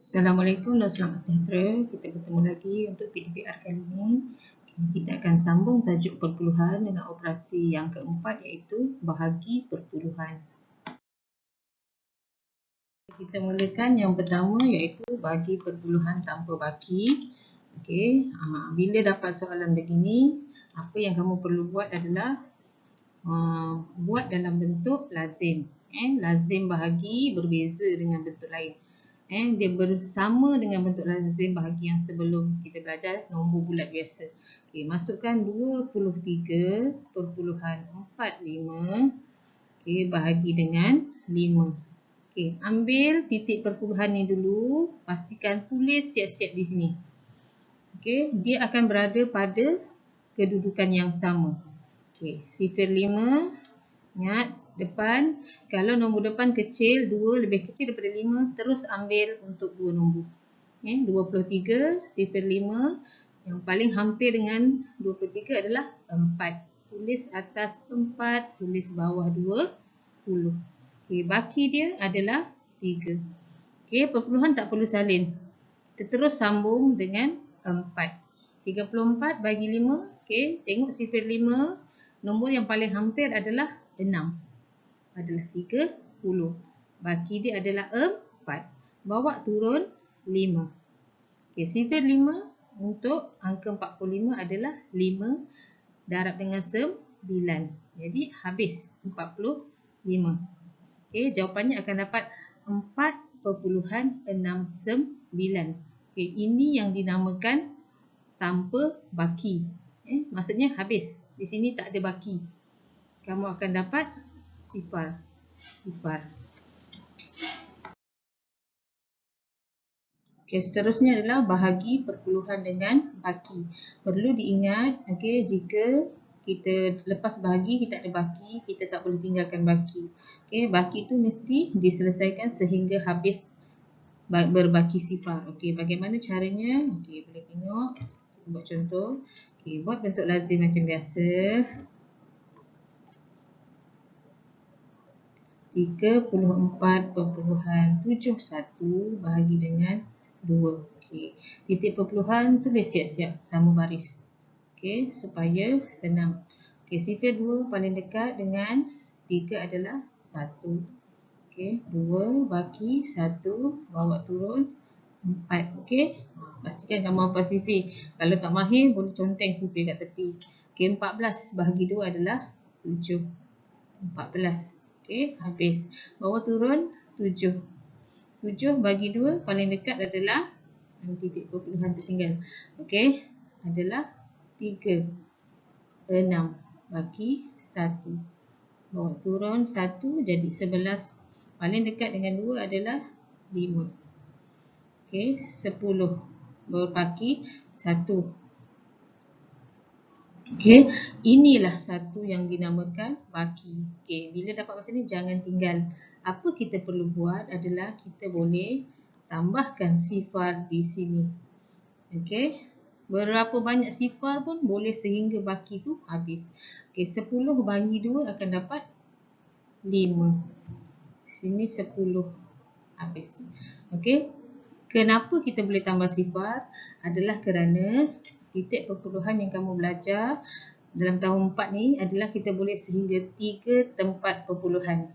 Assalamualaikum dan selamat sejahtera. Kita bertemu lagi untuk PDPR kali ini. Kita akan sambung tajuk perpuluhan dengan operasi yang keempat iaitu bahagi perpuluhan. Kita mulakan yang pertama iaitu bagi perpuluhan tanpa baki. Okey, ha, bila dapat soalan begini, apa yang kamu perlu buat adalah uh, buat dalam bentuk lazim. Eh, lazim bahagi berbeza dengan bentuk lain eh, dia bersama dengan bentuk lazim bahagi yang sebelum kita belajar nombor bulat biasa. Okay, masukkan 23.45 okay, bahagi dengan 5. Okay, ambil titik perpuluhan ni dulu, pastikan tulis siap-siap di sini. Okay, dia akan berada pada kedudukan yang sama. Okay, sifir 5 Ingat, depan. Kalau nombor depan kecil, 2 lebih kecil daripada 5, terus ambil untuk 2 nombor. Okay, 23, sifir 5. Yang paling hampir dengan 23 adalah 4. Tulis atas 4, tulis bawah 20. Okay, baki dia adalah 3. Okay, perpuluhan tak perlu salin. Kita terus sambung dengan 4. 34 bagi 5. Okay, tengok sifir 5. Nombor yang paling hampir adalah 6 adalah 30. Baki dia adalah 4. Bawa turun 5. Okey, sifir 5 untuk angka 45 adalah 5 darab dengan 9. Jadi habis 45. Okey, jawapannya akan dapat 4.69. Okey, ini yang dinamakan tanpa baki. Eh, maksudnya habis. Di sini tak ada baki kamu akan dapat sifar. Sifar. Okey, seterusnya adalah bahagi perpuluhan dengan baki. Perlu diingat, okey, jika kita lepas bahagi, kita ada baki, kita tak boleh tinggalkan baki. Okey, baki tu mesti diselesaikan sehingga habis berbaki sifar. Okey, bagaimana caranya? Okey, boleh tengok. Buat contoh. Okey, buat bentuk lazim macam biasa. 34.71 bahagi dengan 2. Okey. Titik perpuluhan tulis siap-siap sama baris. Okey, supaya senang. Okey, sifir 2 paling dekat dengan 3 adalah 1. Okey, 2 baki 1 bawa turun 4. Okey. Pastikan kamu apa sifir. Kalau tak mahir boleh conteng sifir kat tepi. Okey, 14 bahagi 2 adalah 7. 14. Okey, habis. Bawah turun 7. 7 bagi 2 paling dekat adalah titik perpuluhan tertinggal. Okey, adalah 3. 6 bagi 1. Bawah turun 1 jadi 11. Paling dekat dengan 2 adalah 5. Okey, 10. Bawah bagi 1. Okey, inilah satu yang dinamakan baki. Okey, bila dapat macam ni jangan tinggal. Apa kita perlu buat adalah kita boleh tambahkan sifar di sini. Okey. Berapa banyak sifar pun boleh sehingga baki tu habis. Okey, 10 bagi 2 akan dapat 5. Sini 10 habis. Okey. Kenapa kita boleh tambah sifar? Adalah kerana titik perpuluhan yang kamu belajar dalam tahun 4 ni adalah kita boleh sehingga 3 tempat perpuluhan.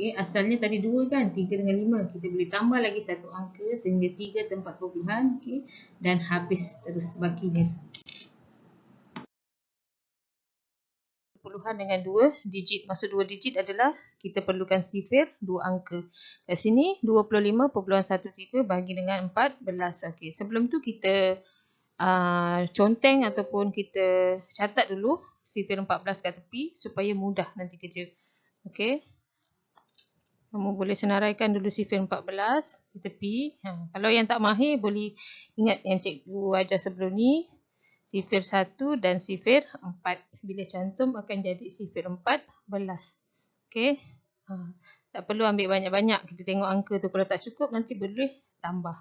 Okay, asalnya tadi 2 kan, 3 dengan 5. Kita boleh tambah lagi satu angka sehingga 3 tempat perpuluhan okay, dan habis terus bakinya. Perpuluhan dengan 2 digit, maksud 2 digit adalah kita perlukan sifir 2 angka. Kat sini 25.13 bagi dengan 14. Okay, sebelum tu kita uh, conteng ataupun kita catat dulu sifir 14 kat tepi supaya mudah nanti kerja. Okey. Kamu boleh senaraikan dulu sifir 14 di tepi. Ha, kalau yang tak mahir boleh ingat yang cikgu ajar sebelum ni. Sifir 1 dan sifir 4. Bila cantum akan jadi sifir 14. Okey. Ha, tak perlu ambil banyak-banyak. Kita tengok angka tu. Kalau tak cukup nanti boleh tambah.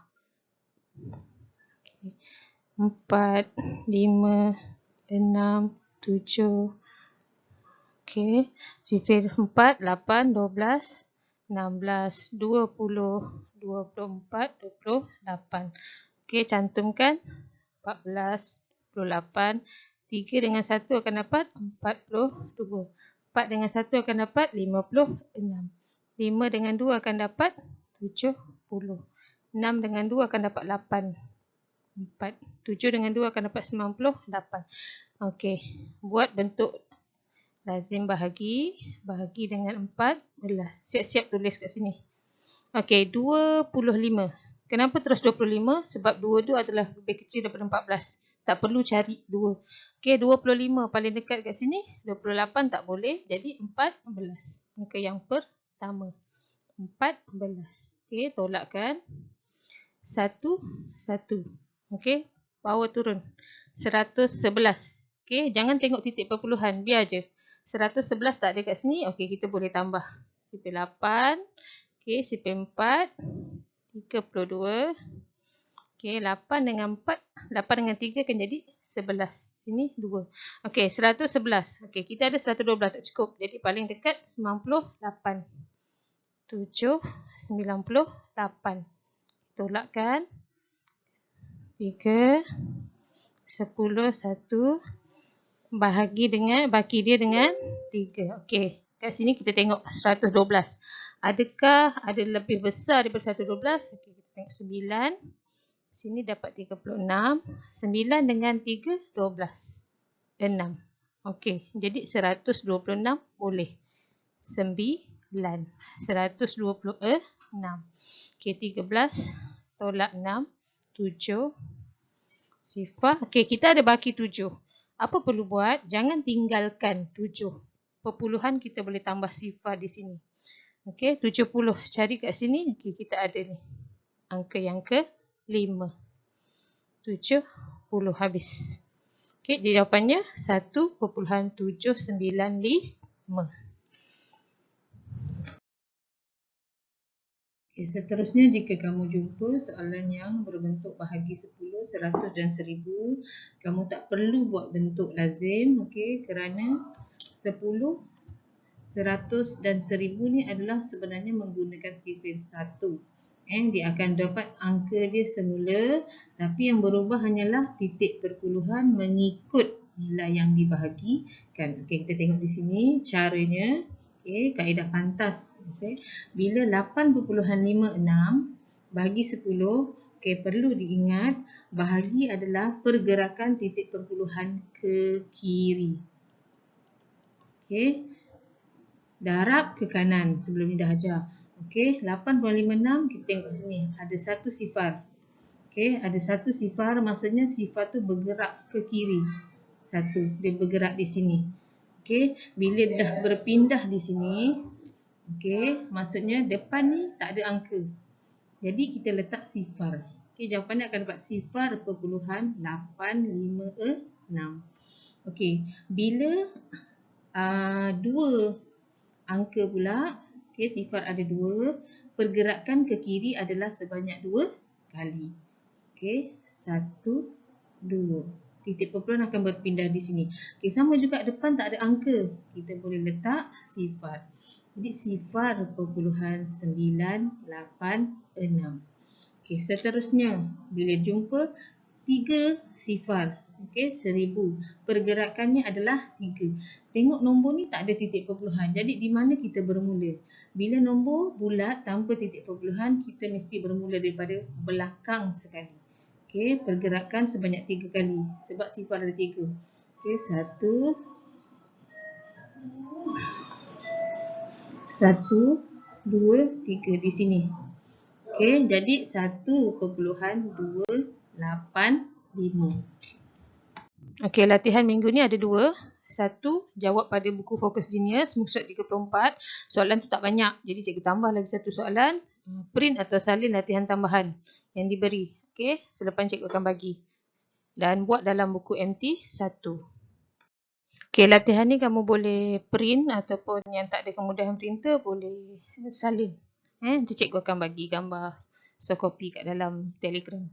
Empat, lima, enam, tujuh. Okey, sifir empat, lapan, dua belas, enam belas, dua puluh, dua puluh empat, dua puluh Okey, cantumkan 14, 28. 3 dengan 1 akan dapat 42. 4 dengan 1 akan dapat 56. 5 dengan 2 akan dapat 70. 6 dengan 2 akan dapat 8. 4. 7 dengan 2 akan dapat 98. Okey, buat bentuk lazim bahagi. Bahagi dengan 14. Siap-siap tulis kat sini. Okey, 25. Kenapa terus 25? Sebab 2 tu adalah lebih kecil daripada 14. Tak perlu cari 2. Okey, 25 paling dekat kat sini. 28 tak boleh. Jadi 14. Angka yang pertama. 14. Okey, tolakkan. 1, 1. Okey, power turun. 111. Okey, jangan tengok titik perpuluhan. Biar je. 111 tak ada kat sini. Okey, kita boleh tambah. Sipil 8. Okey, sipil 4. 32. Okey, 8 dengan 4. 8 dengan 3 akan jadi 11. Sini 2. Okey, 111. Okey, kita ada 112 tak cukup. Jadi paling dekat 98. 7, 98. Tolakkan. 3, 10, 1. Bahagi dengan, bagi dia dengan 3. Okey, kat sini kita tengok 112. Adakah ada lebih besar daripada 112? Okey, kita tengok 9. Sini dapat 36. 9 dengan 3, 12. 6. Okey, jadi 126 boleh. 9. 126. Okey, 13. Tolak 6. 7. Sifar. Okey, kita ada baki 7. Apa perlu buat? Jangan tinggalkan 7. Perpuluhan kita boleh tambah sifar di sini. Okey, 70. Cari kat sini. Okey, kita ada ni. Angka yang ke 5. 70 habis. Okey, jawapannya 1.795. Okay, seterusnya jika kamu jumpa soalan yang berbentuk bahagi 10, 100 dan 1000, kamu tak perlu buat bentuk lazim okay, kerana 10, 100 dan 1000 ni adalah sebenarnya menggunakan sifir 1. Eh, dia akan dapat angka dia semula tapi yang berubah hanyalah titik perpuluhan mengikut nilai yang dibahagikan. Okey, kita tengok di sini caranya. Okey, kaedah pantas. Okey. Bila 8.56 bagi 10, okey perlu diingat bahagi adalah pergerakan titik perpuluhan ke kiri. Okey darab ke kanan sebelum ni dah ajar. Okey, 8.56 kita tengok sini ada satu sifar. Okey, ada satu sifar maksudnya sifar tu bergerak ke kiri. Satu, dia bergerak di sini. Okey, bila dah berpindah di sini, okey, maksudnya depan ni tak ada angka. Jadi kita letak sifar. Okey, jawapannya akan dapat sifar perpuluhan 856. Okey, bila uh, dua angka pula, okay, sifar ada dua. Pergerakan ke kiri adalah sebanyak dua kali. Okay, satu, dua. Titik perpuluhan akan berpindah di sini. Okay, sama juga depan tak ada angka. Kita boleh letak sifar. Jadi sifar perpuluhan sembilan, lapan, enam. Okay, seterusnya, bila jumpa tiga sifar. Okey, seribu. Pergerakannya adalah tiga. Tengok nombor ni tak ada titik perpuluhan. Jadi di mana kita bermula? Bila nombor bulat tanpa titik perpuluhan, kita mesti bermula daripada belakang sekali. Okey, pergerakan sebanyak tiga kali. Sebab sifar ada tiga. Okey, satu. Satu, dua, tiga di sini. Okey, jadi satu perpuluhan dua, lapan, lima. Okey, latihan minggu ni ada dua. Satu, jawab pada buku Fokus Genius, muka 34. Soalan tu tak banyak. Jadi cikgu tambah lagi satu soalan. Print atau salin latihan tambahan yang diberi. Okey, selepas cikgu akan bagi. Dan buat dalam buku MT satu. Okey, latihan ni kamu boleh print ataupun yang tak ada kemudahan printer boleh salin. Eh, nanti cikgu akan bagi gambar soft copy kat dalam telegram.